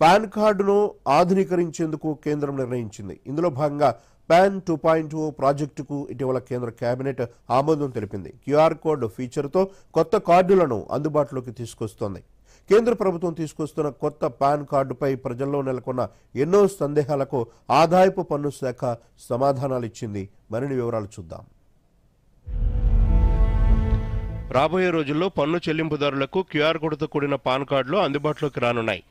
Pan కార్డును ఆధునీకరించేందుకు కేంద్రం నిర్ణయించింది. ఇందులో భాగంగా పాన్ టూ పాయింట్ టూ ప్రాజెక్టుకు ఇటీవల కేంద్ర కేబినెట్ ఆమోదం తెలిపింది. క్యూఆర్ కోడ్ ఫీచర్తో కొత్త కార్డులను అందుబాటులోకి తీసుకొస్తోంది. కేంద్ర ప్రభుత్వం తీసుకొస్తున్న కొత్త పాన్ కార్డుపై ప్రజల్లో నెలకొన్న ఎన్నో సందేహాలకు ఆదాయపు పన్ను శాఖ సమాధానాలిచ్చింది. మరిన్ని వివరాలు చూద్దాం. రాబోయే రోజుల్లో పన్ను చెల్లింపుదారులకు క్యూఆర్ కోడ్తో కూడిన పాన్ కార్డులు అందుబాటులోకి రానున్నాయి.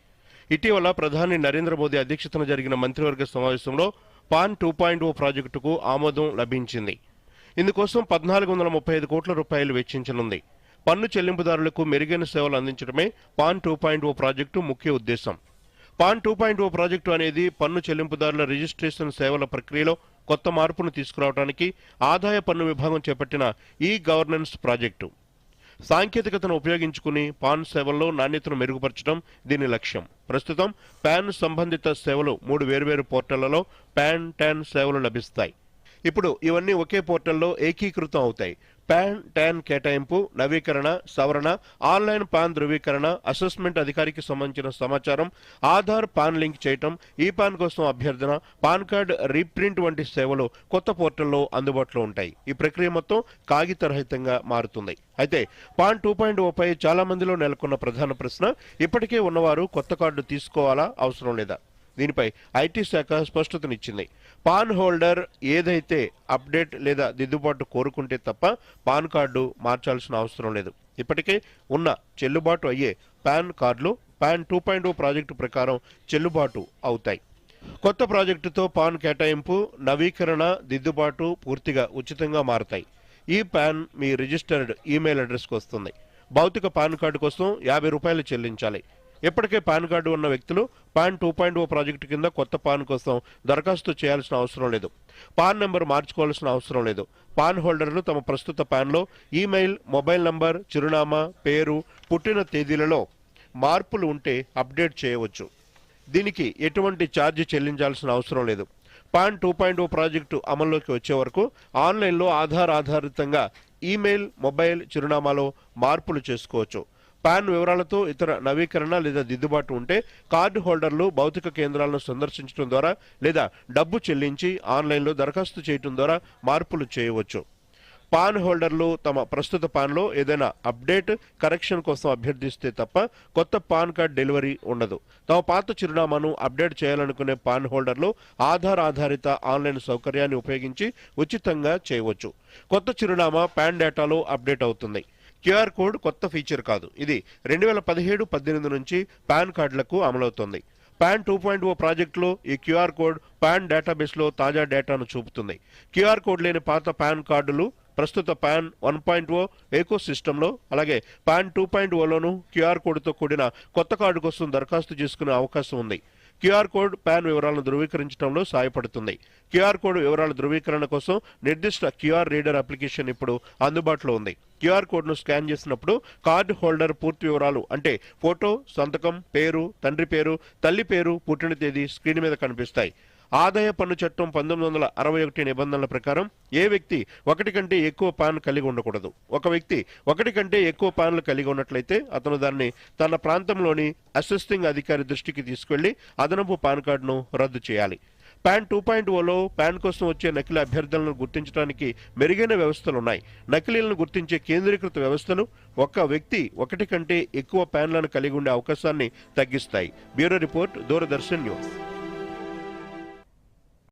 ఇటీవల ప్రధాని నరేంద్ర మోదీ అధ్యక్షతన జరిగిన మంత్రివర్గ సమావేశంలో పాన్ టూ పాయింట్ ఓ ప్రాజెక్టుకు ఆమోదం లభించింది. ఇందుకోసం పద్నాలుగు వందల ముప్పై ఐదు కోట్ల రూపాయలు వెచ్చించనుంది. పన్ను చెల్లింపుదారులకు మెరుగైన సేవలు అందించడమే PAN two point O project ముఖ్య ఉద్దేశం. PAN two point O project అనేది పన్ను చెల్లింపుదారుల రిజిస్ట్రేషన్ సేవల ప్రక్రియలో కొత్త మార్పును తీసుకురావడానికి ఆదాయ పన్ను విభాగం చేపట్టిన ఈ గవర్నెన్స్ ప్రాజెక్టు. సాంకేతికతను ఉపయోగించుకుని పాన్ సేవల్లో నాణ్యతను మెరుగుపరచడం దీని లక్ష్యం. ప్రస్తుతం పాన్ సంబంధిత సేవలు మూడు వేర్వేరు పోర్టళ్ళలో పాన్ టాన్ సేవలు లభిస్తాయి. ఇప్పుడు ఇవన్నీ ఒకే పోర్టల్లో ఏకీకృతం అవుతాయి. పాన్ టాన్ కేటాయింపు నవీకరణ సవరణ ఆన్లైన్ పాన్ ధృవీకరణ అసెస్మెంట్ అధికారికి సంబంధించిన సమాచారం ఆధార్ పాన్ లింక్ చేయటం ఈ పాన్ కోసం అభ్యర్థన పాన్ కార్డ్ రీప్రింట్ వంటి సేవలు కొత్త పోర్టల్లో అందుబాటులో ఉంటాయి. ఈ ప్రక్రియ మొత్తం కాగితరహితంగా మారుతుంది. అయితే పాన్ టూ పాయింట్ ఓపై చాలా మందిలో నెలకొన్న ప్రధాన ప్రశ్న ఇప్పటికే ఉన్నవారు కొత్త కార్డు తీసుకోవాలా? అవసరం లేదా? దీనిపై ఐటీ శాఖ స్పష్టతనిచ్చింది. పాన్ హోల్డర్ ఏదైతే అప్డేట్ లేదా దిద్దుబాటు కోరుకుంటే తప్ప పాన్ కార్డు మార్చాల్సిన అవసరం లేదు. ఇప్పటికే ఉన్న చెల్లుబాటు అయ్యే పాన్ కార్డులు పాన్ టూ పాయింట్ ప్రాజెక్టు ప్రకారం చెల్లుబాటు అవుతాయి. కొత్త ప్రాజెక్టుతో పాన్ కేటాయింపు నవీకరణ దిద్దుబాటు పూర్తిగా ఉచితంగా మారతాయి. ఈ పాన్ మీ రిజిస్టర్డ్ ఈమెయిల్ అడ్రస్కి వస్తుంది. భౌతిక పాన్ కార్డు కోసం యాభై రూపాయలు చెల్లించాలి. ఇప్పటికే పాన్ కార్డు ఉన్న వ్యక్తులు PAN two point O project కింద కొత్త పాన్ కోసం దరఖాస్తు చేయాల్సిన అవసరం లేదు. పాన్ నెంబర్ మార్చుకోవాల్సిన అవసరం లేదు. పాన్ హోల్డర్లు తమ ప్రస్తుత పాన్లో ఈమెయిల్ మొబైల్ నంబర్ చిరునామా పేరు పుట్టిన తేదీలలో మార్పులు ఉంటే అప్డేట్ చేయవచ్చు. దీనికి ఎటువంటి ఛార్జ్ చెల్లించాల్సిన అవసరం లేదు. PAN two point O project అమల్లోకి వచ్చే వరకు ఆన్లైన్లో ఆధార్ ఆధారితంగా ఈమెయిల్ మొబైల్ చిరునామాలో మార్పులు చేసుకోవచ్చు. పాన్ వివరాలతో ఇతర నవీకరణ లేదా దిద్దుబాటు ఉంటే కార్డు హోల్డర్లు భౌతిక కేంద్రాలను సందర్శించడం ద్వారా లేదా డబ్బు చెల్లించి ఆన్లైన్లో దరఖాస్తు చేయడం ద్వారా మార్పులు చేయవచ్చు. పాన్ హోల్డర్లు తమ ప్రస్తుత పాన్లో ఏదైనా అప్డేట్ కరెక్షన్ కోసం అభ్యర్థిస్తే తప్ప కొత్త పాన్ కార్డ్ డెలివరీ ఉండదు. తమ పాత చిరునామాను అప్డేట్ చేయాలనుకునే పాన్ హోల్డర్లు ఆధార్ ఆధారిత ఆన్లైన్ సౌకర్యాన్ని ఉపయోగించి ఉచితంగా చేయవచ్చు. కొత్త చిరునామా పాన్ డేటాలో అప్డేట్ అవుతుంది. క్యూఆర్ కోడ్ కొత్త ఫీచర్ కాదు. ఇది రెండు వేల పదిహేడు పద్దెనిమిది నుంచి పాన్ కార్డులకు అమలవుతోంది. పాన్ టూ పాయింట్ ఓ ప్రాజెక్టులో ఈ క్యూఆర్ కోడ్ పాన్ డేటాబేస్లో తాజా డేటాను చూపుతుంది. క్యూఆర్ కోడ్ లేని పాత పాన్ కార్డులు ప్రస్తుత పాన్ వన్ పాయింట్ ఓ ఏకో సిస్టంలో అలాగే పాన్ టూ పాయింట్ ఓలోను క్యూఆర్ కోడ్తో కూడిన కొత్త కార్డు కోసం దరఖాస్తు చేసుకునే అవకాశం ఉంది. క్యూఆర్ కోడ్ పాన్ వివరాలను ధృవీకరించడంలో సహాయపడుతుంది క్యూఆర్ కోడ్ వివరాల ధృవీకరణ కోసం నిర్దిష్ట క్యూఆర్ రీడర్ అప్లికేషన్ ఇప్పుడు అందుబాటులో ఉంది. క్యూఆర్ కోడ్ను స్కాన్ చేసినప్పుడు కార్డు హోల్డర్ పూర్తి వివరాలు అంటే ఫోటో సంతకం పేరు తండ్రి పేరు తల్లి పేరు పుట్టిన తేదీ స్క్రీన్ మీద కనిపిస్తాయి. ఆదాయ పన్ను చట్టం పంతొమ్మిది వందల అరవై ఒకటి నిబంధనల ప్రకారం ఏ వ్యక్తి ఒకటి కంటే ఎక్కువ పాన్ కలిగి ఉండకూడదు. ఒక వ్యక్తి ఒకటి కంటే ఎక్కువ పాన్లు కలిగి ఉన్నట్లయితే అతను దాన్ని తన ప్రాంతంలోని అసిస్టింగ్ అధికారి దృష్టికి తీసుకెళ్ళి అదనపు పాన్ కార్డును రద్దు చేయాలి. పాన్ టూ పాయింట్ ఓలో పాన్ కోసం వచ్చే నకిలీ అభ్యర్థులను గుర్తించడానికి మెరుగైన వ్యవస్థలు ఉన్నాయి. నకిలీలను గుర్తించే కేంద్రీకృత వ్యవస్థలు ఒక వ్యక్తి ఒకటి కంటే ఎక్కువ పాన్లను కలిగి ఉండే అవకాశాన్ని తగ్గిస్తాయి. Bureau report Doordarshan news.